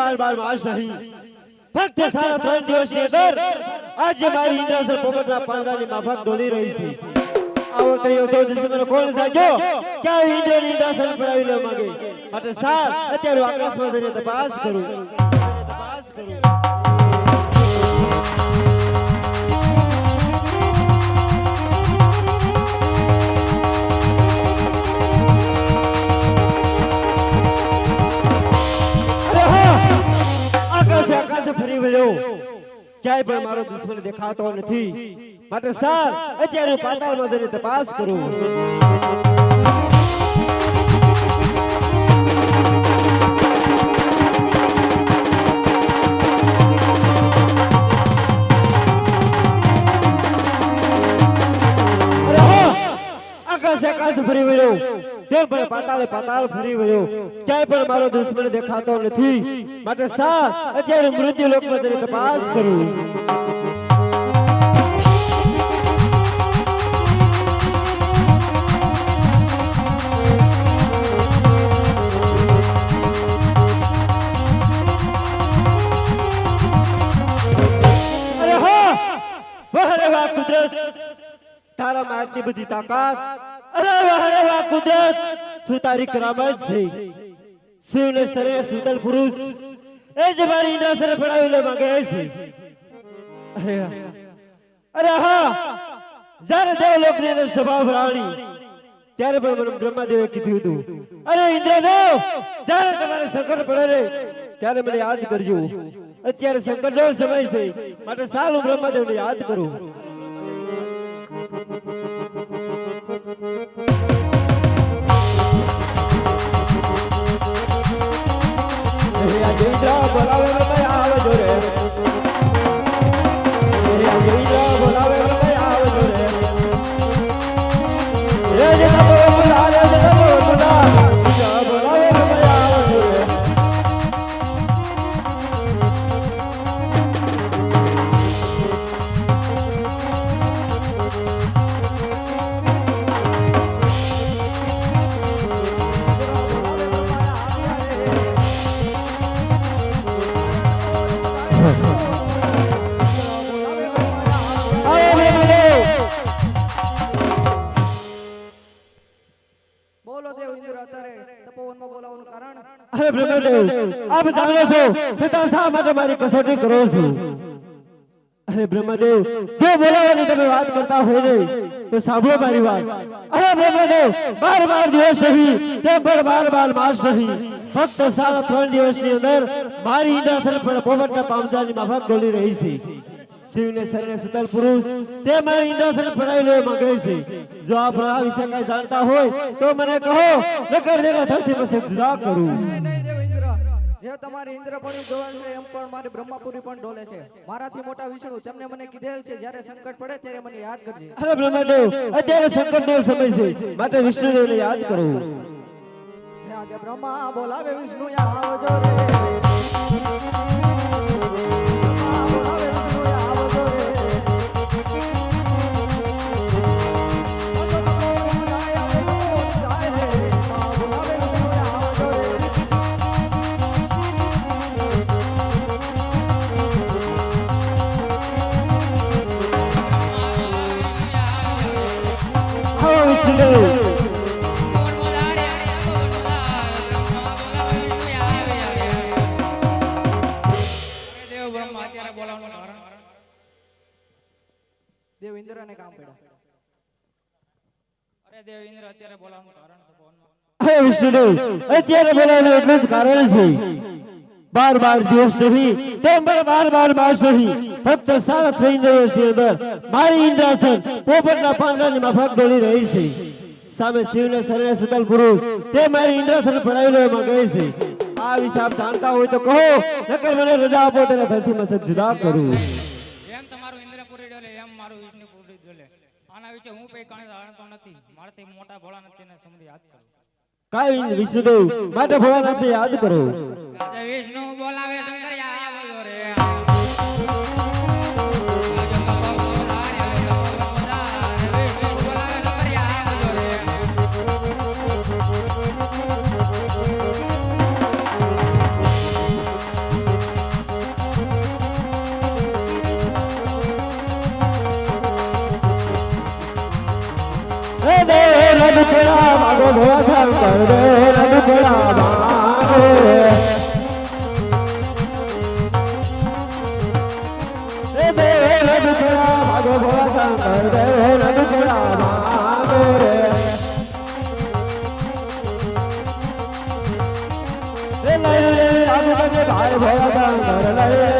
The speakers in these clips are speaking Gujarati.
બાર બાર માસ નહીં. ફક્ત સારા ત્રણ દિવસની અંદર આજે મારી ઇન્દ્રાસર પોપટના પાંદડાની માફક ડોલી રહી છે. આવો કર્યો તો દુશ્મનો કોણ સાજો? ક્યાં ઇન્દ્રની ઇન્દ્રાસન પડાવી લેવા માંગે. માટે સાર અત્યારે આકાશમાં જઈને તપાસ કરું તપાસ કરું. વળ્યો ક્યાંય પણ મારો દુશ્મન દેખાતો નથી. માટે સર, અત્યારે પાતાળમાં જઈને તપાસ કરું. આકાશ ફરી વળ્યો. તે પણ પાતાળે પાતાળ ફરી વળ્યો. ક્યાંય પણ મારો દુશ્મન દેખાતો નથી. માટે સાસ અત્યારે મૃત્યુ લોકમાં જઈને તપાસ કરું. કુદરત. તારામાં આટલી બધી તાકાત. અરે વાહ કુદરત. શું તારી કરામત છે? શિવને સરે સુતલ પુરુષ. એ જ મારી ઇન્દ્રાસને પડાવી લે માંગે છે અરે હા જ્યારે દેવલોકની અંદર સભા ભરાણી ત્યારે પણ મને બ્રહ્માદેવે કીધું હતું અરે ઇન્દ્રદેવ જ્યારે તમારે સંકટ પડે ને ત્યારે મને યાદ કરજો અત્યારે સંકટનો સમય છે માટે સારું બ્રહ્માદેવને યાદ કરું હે આજે આપ જાણો છો છતાં શા માટે મારી કસોટી કરો છો અરે બ્રહ્મદેવ જો બોલાવાની તમે વાત કરતા હોય ને તો સાંભળો મારી વાત અરે બ્રહ્મદેવ બાર બાર દિવસ નહીં તે પણ બાર બાર માસ નહીં ફક્ત સાડા ત્રણ દિવસની અંદર મારી ઇન્દ્રાસન પર પોપટના પામજાની માફક ડોલી રહી છે શિવને શરીરે સુતલ પુરુષ તે મારી ઇન્દ્રાસન પડાવી માંગે છે જો આપ આ વિશે કઈ જાણતા હોય તો મને કહો નકર દેવા ધરતી પર જુદા કરું જે તમારી ઇન્દ્રપણી ડોલ છે એમ પણ મારી બ્રહ્માપુરી પણ ડોલે છે. મારાથી મોટા વિષ્ણુ જેમને મને કીધેલ છે જ્યારે સંકટ પડે ત્યારે મને યાદ કરજે. અરે બ્રહ્મદેવ અત્યારે સંકટનો સમય છે. માટે વિષ્ણુદેવને યાદ કરો. આજે બ્રહ્મા બોલાવે વિષ્ણુ આવજો રે. દેવેન્દ્ર ને કામ પડ્યા અરે દેવેન્દ્ર અત્યારે બોલાવવાનું સુતલ પુરુષ તે મારી ઇન્દ્રાસન ભણાવી એમાં ગઈ છે. આ વિશે આપ જાણતા હોય તો કહો નકર મને રજા આપો તેને ધરતી મથક જુદા કરું. મારી છે હું કઈ કણે જાણતો નથી. મારથી મોટા ભોળા નથી ને સમજી યાદ કરો. કાઈ વિષ્ણુદેવ માટે ભોળા નથી યાદ કરો. વિષ્ણુ બોલાવે શંકર કરે રડબડા મારે ભાઈ ભયા કર લઈ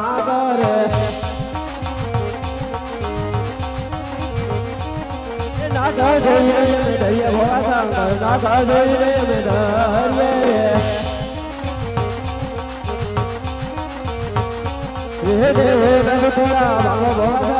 ભોળા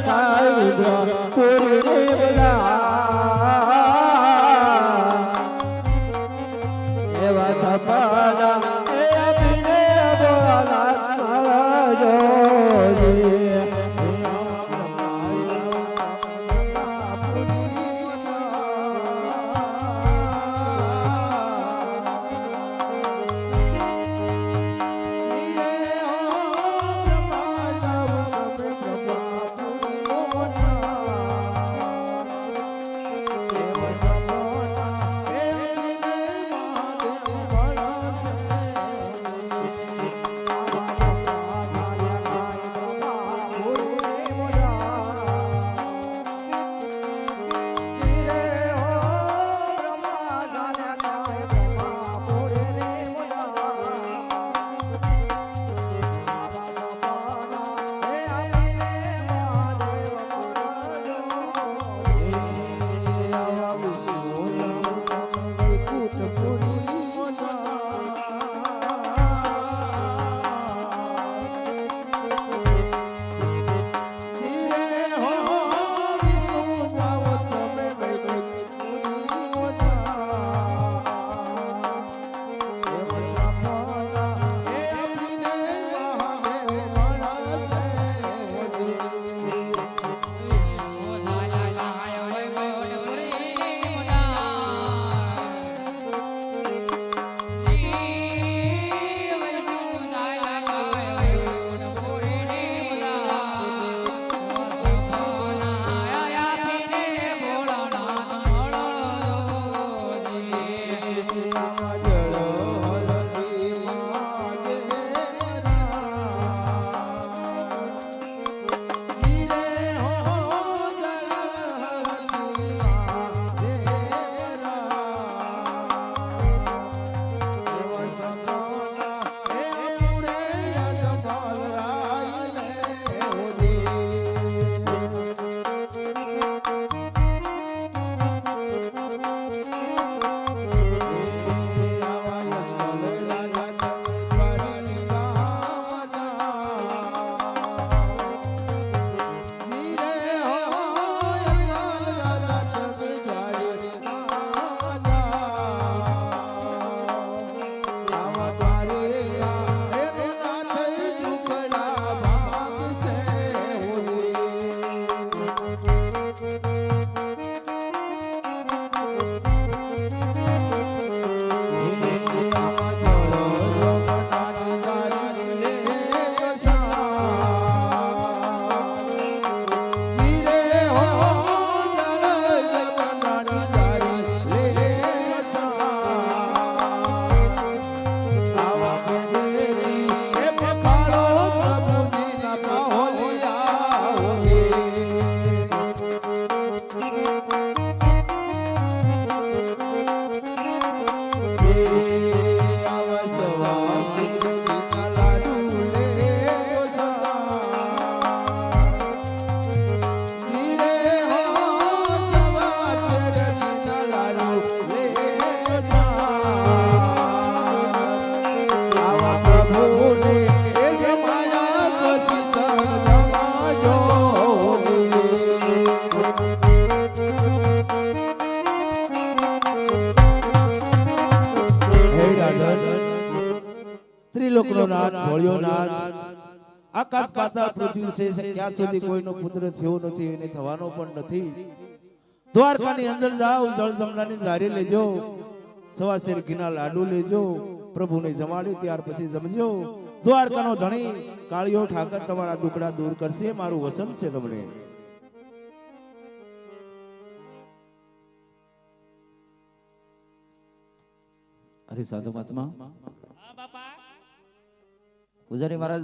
કાય પૂરી દેવલા નાથ આકાશ પાતાળ પૃથ્વી છે ક્યાં સુધી કોઈનો પુત્ર થયો નથી એને થવાનો પણ નથી. દ્વારકાની અંદર જાઓ જળજમણાની ધારી લેજો. સવાશેર ઘીના લાડુ લેજો. પ્રભુને જમાડી ત્યાર પછી જમજો. દ્વારકાનો ધણી કાળિયો ઠાકર તમારા દુખડા દૂર કરશે મારું વસન છે તમને. અરે સાધુ મહાત્મા. હા બાપા. પૂજારી મહારાજ